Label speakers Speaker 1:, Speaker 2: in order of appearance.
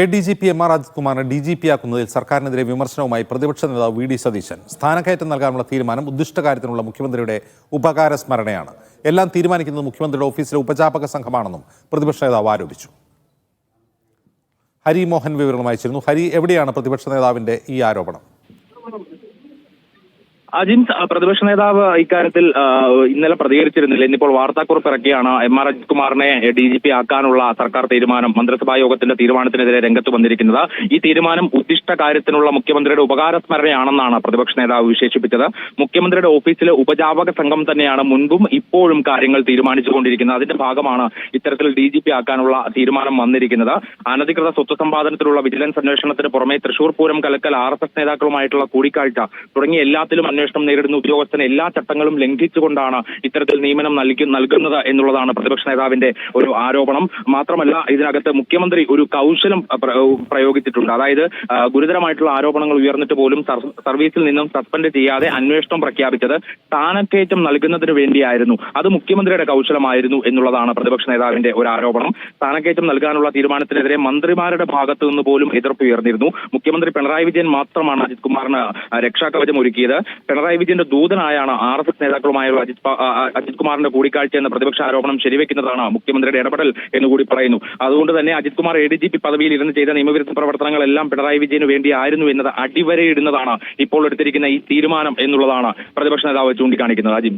Speaker 1: A D G P M R അജിത്കുമാറിനെ D G P ആക്കുന്നതിൽ സർക്കാരിനെതിരെ വിമർശനവുമായി പ്രതിപക്ഷ നേതാവ് വി ഡി സതീശൻ. സ്ഥാനക്കയറ്റം നൽകാനുള്ള തീരുമാനം ഉദ്ദിഷ്ട കാര്യത്തിനുള്ള മുഖ്യമന്ത്രിയുടെ ഉപകാര സ്മരണയാണ്. എല്ലാം തീരുമാനിക്കുന്നത് മുഖ്യമന്ത്രിയുടെ ഓഫീസിലെ ഉപജാപക സംഘമാണെന്നും പ്രതിപക്ഷ നേതാവ് ആരോപിച്ചു. ഹരി മോഹൻ വിവരണം ഹരി എവിടെയാണ് പ്രതിപക്ഷ നേതാവിന്റെ ഈ ആരോപണം?
Speaker 2: അജിൻ പ്രതിപക്ഷ നേതാവ് ഇക്കാര്യത്തിൽ ഇന്നലെ പ്രതികരിച്ചിരുന്നില്ല. ഇന്നിപ്പോൾ വാർത്താക്കുറിപ്പ് ഇറക്കിയാണ് എം ആർ അജിത് കുമാറിനെ ഡി ജി പി ആക്കാനുള്ള സർക്കാർ തീരുമാനം മന്ത്രിസഭാ യോഗത്തിന്റെ തീരുമാനത്തിനെതിരെ രംഗത്ത് വന്നിരിക്കുന്നത്. ഈ തീരുമാനം ഉദ്ദിഷ്ട കാര്യത്തിനുള്ള മുഖ്യമന്ത്രിയുടെ ഉപകാര സ്മരണയാണെന്നാണ് പ്രതിപക്ഷ നേതാവ് വിശേഷിപ്പിച്ചത്. മുഖ്യമന്ത്രിയുടെ ഓഫീസിലെ ഉപജാപക സംഘം തന്നെയാണ് മുൻപും ഇപ്പോഴും കാര്യങ്ങൾ തീരുമാനിച്ചുകൊണ്ടിരിക്കുന്നത്. അതിന്റെ ഭാഗമാണ് ഇത്തരത്തിൽ ഡി ജി പി ആക്കാനുള്ള തീരുമാനം വന്നിരിക്കുന്നത്. അനധികൃത സ്വത്ത് സമ്പാദനത്തിലുള്ള വിജിലൻസ് അന്വേഷണത്തിന് പുറമെ തൃശൂർ പൂരം കലക്കൽ ആർ എസ് എസ് നേതാക്കളുമായിട്ടുള്ള കൂടിക്കാഴ്ച തുടങ്ങിയ എല്ലാത്തിലും അന്വേഷണം നേരിടുന്ന ഉദ്യോഗസ്ഥന് എല്ലാ ചട്ടങ്ങളും ലംഘിച്ചുകൊണ്ടാണ് ഇത്തരത്തിൽ നിയമനം നൽകി നൽകുന്നത് എന്നുള്ളതാണ് പ്രതിപക്ഷ നേതാവിന്റെ ഒരു ആരോപണം. മാത്രമല്ല ഇതിനകത്ത് മുഖ്യമന്ത്രി ഒരു കൗശലം പ്രയോഗിച്ചിട്ടുണ്ട്. അതായത് ഗുരുതരമായിട്ടുള്ള ആരോപണങ്ങൾ ഉയർന്നിട്ട് പോലും സർവീസിൽ നിന്നും സസ്പെൻഡ് ചെയ്യാതെ അന്വേഷണം പ്രഖ്യാപിച്ചത് സ്ഥാനക്കയറ്റം നൽകുന്നതിന് വേണ്ടിയായിരുന്നു. അത് മുഖ്യമന്ത്രിയുടെ കൗശലമായിരുന്നു എന്നുള്ളതാണ് പ്രതിപക്ഷ നേതാവിന്റെ ഒരു ആരോപണം. സ്ഥാനക്കയറ്റം നൽകാനുള്ള തീരുമാനത്തിനെതിരെ മന്ത്രിമാരുടെ ഭാഗത്തു നിന്ന് പോലും എതിർപ്പ് ഉയർന്നിരുന്നു. മുഖ്യമന്ത്രി പിണറായി വിജയൻ മാത്രമാണ് അജിത് കുമാറിന് രക്ഷാകവചം ഒരുക്കിയത്. പിണറായി വിജയന്റെ ദൂതനായാണ് ആർ എസ് എസ് നേതാക്കളുമായുള്ള അജിത് അജിത് കുമാറിന്റെ കൂടിക്കാഴ്ച എന്ന പ്രതിപക്ഷ ആരോപണം ശരിവെക്കുന്നതാണ് മുഖ്യമന്ത്രിയുടെ ഇടപെടൽ എന്ന് കൂടി പറയുന്നു. അതുകൊണ്ട് തന്നെ Ajith Kumar A D G P പദവിയിൽ ഇരുന്ന് ചെയ്ത നിയമവിരുദ്ധ പ്രവർത്തനങ്ങളെല്ലാം പിണറായി വിജയന് വേണ്ടിയായിരുന്നു എന്നത് അടിവരയിടുന്നതാണ് ഇപ്പോൾ എടുത്തിരിക്കുന്ന ഈ തീരുമാനം എന്നുള്ളതാണ് പ്രതിപക്ഷ നേതാവ് ചൂണ്ടിക്കാണിക്കുന്നത്. അജിം